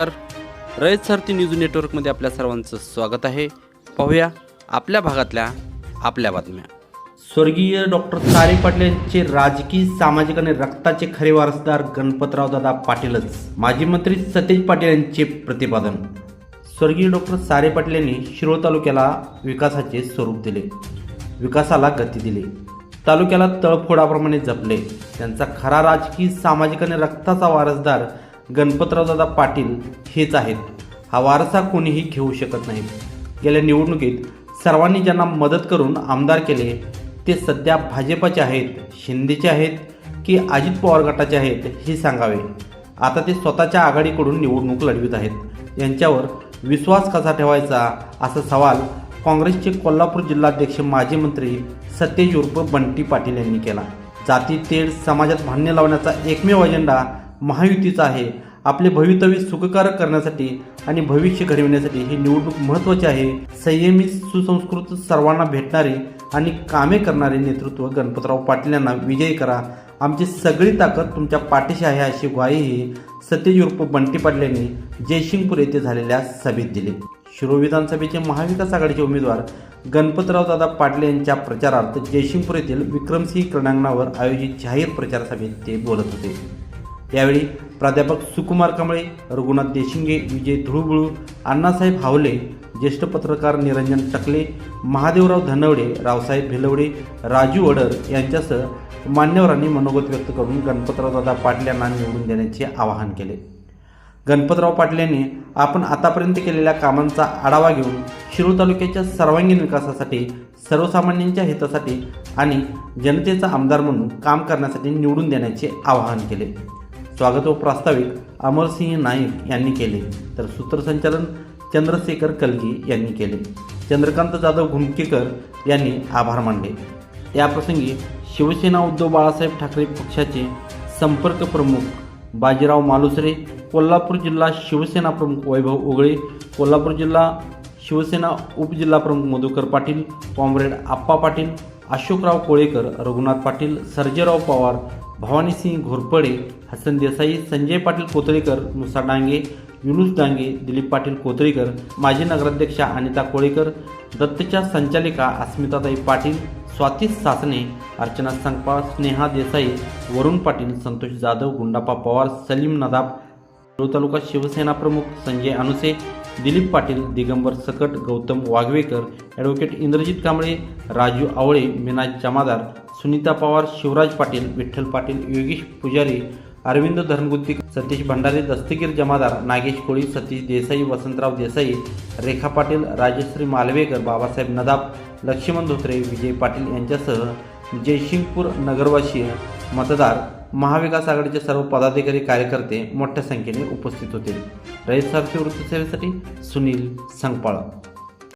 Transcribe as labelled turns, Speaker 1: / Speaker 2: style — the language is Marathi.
Speaker 1: तर रयत सारथी न्यूज नेटवर्कमध्ये आपल्या सर्वांचं स्वागत आहे. पाहूया आपल्या भागातल्या आपल्या बातम्या.
Speaker 2: स्वर्गीय डॉक्टर तारे पाटील यांचे राजकीय सामाजिक आणि रक्ताचे खरे वारसदार गणपतराव दादा पाटीलच. माजी मंत्री सतेज पाटील यांचे प्रतिपादन. स्वर्गीय डॉक्टर सारे पाटील यांनी शिरोळ तालुक्याला विकासाचे स्वरूप दिले. विकासाला गती दिली. तालुक्याला तळफोडाप्रमाणे जपले. त्यांचा खरा राजकीय सामाजिक आणि रक्ताचा वारसदार गणपतरावदादा पाटील हेच आहेत. हा वारसा कोणीही घेऊ शकत नाही. गेल्या निवडणुकीत सर्वांनी ज्यांना मदत करून आमदार केले ते सध्या भाजपाचे आहेत शिंदेचे आहेत की अजित पवार गटाचे आहेत हे सांगावे. आता ते स्वतःच्या आघाडीकडून निवडणूक लढवित आहेत. यांच्यावर विश्वास कसा ठेवायचा असा सवाल काँग्रेसचे कोल्हापूर जिल्हाध्यक्ष माजी मंत्री सतेज उर्फ बंटी पाटील यांनी केला. जाती तेढ समाजात भांडणे लावण्याचा एकमेव अजेंडा महायुतीचा आहे. आपले भवितव्य सुखकारक करण्यासाठी आणि भविष्य घडविण्यासाठी ही निवडणूक महत्त्वाची आहे. संयमी सुसंस्कृत सर्वांना भेटणारे आणि कामे करणारे नेतृत्व गणपतराव पाटील यांना विजयी करा. आमची सगळी ताकद तुमच्या पाठीशी आहे अशी ग्वाहीही सतेज उर्फ बंटी पाटील यांनी जयसिंगपूर येथे झालेल्या सभेत दिली. शिरो विधानसभेचे महाविकास आघाडीचे उमेदवार गणपतराव दादा पाटील यांच्या प्रचारार्थ जयसिंगपूर येथील विक्रमसिंह क्रीडांगणावर आयोजित जाहीर प्रचार सभेत ते बोलत होते. यावेळी प्राध्यापक सुकुमार कांबळे रघुनाथ देशिंगे विजय धुळबुळू अण्णासाहेब हावले ज्येष्ठ पत्रकार निरंजन टकले महादेवराव धनवडे रावसाहेब भिलवडे राजू वडर यांच्यासह मान्यवरांनी मनोगत व्यक्त करून गणपतराव दादा पाटील यांना निवडून देण्याचे आवाहन केले. गणपतराव पाटील यांनी आपण आतापर्यंत केलेल्या कामांचा आढावा घेऊन शिरूर तालुक्याच्या सर्वांगीण विकासासाठी सर्वसामान्यांच्या हितासाठी आणि जनतेचा आमदार म्हणून काम करण्यासाठी निवडून देण्याचे आवाहन केले. स्वागत व प्रास्ताविक अमरसिंह नाईक यांनी केले. तर सूत्रसंचालन चंद्रशेखर कलगी यांनी केले. चंद्रकांत जाधव घुमकेकर यांनी आभार मानले. याप्रसंगी शिवसेना उद्धव बाळासाहेब ठाकरे पक्षाचे संपर्क प्रमुख बाजीराव मालुसरे कोल्हापूर जिल्हा शिवसेना प्रमुख वैभव ओगळे कोल्हापूर जिल्हा शिवसेना उपजिल्हाप्रमुख मधुकर पाटील कॉम्रेड आप्पा पाटील अशोकराव कोळेकर रघुनाथ पाटील सर्जेराव पवार भवानीसिंग घोरपडे हसन देसाई संजय पाटील कोतळेकर मुसा डांगे युनुस डांगे दिलीप पाटील कोतळीकर माजी नगराध्यक्षा अनिता कोळेकर दत्तच्या संचालिका अस्मिताताई पाटील स्वाती सासने अर्चना संगपाळ स्नेहा देसाई वरुण पाटील संतोष जाधव गुंडापा पवार सलीम नदाब शिरोळ तालुका शिवसेना प्रमुख संजय अनुसे दिलीप पाटील दिगंबर सकट गौतम वाघवेकर ॲडव्होकेट इंद्रजित कांबळे राजू आवळे मीना जमादार सुनीता पवार शिवराज पाटील विठ्ठल पाटील योगेश पुजारी अरविंद धरणगुत्ती सतीश भंडारे दस्तगीर जमादार नागेश कोळी सतीश देसाई वसंतराव देसाई रेखा पाटील राजश्री मालवेकर बाबासाहेब नदाब लक्ष्मण धोत्रे विजय पाटील यांच्यासह जयसिंगपूर नगरवासीय मतदार महाविकास आघाडीचे सर्व पदाधिकारी कार्यकर्ते मोठ्या संख्येने उपस्थित होते. रयत सारथी वृत्तसेवेसाठी सुनील संगपाळ.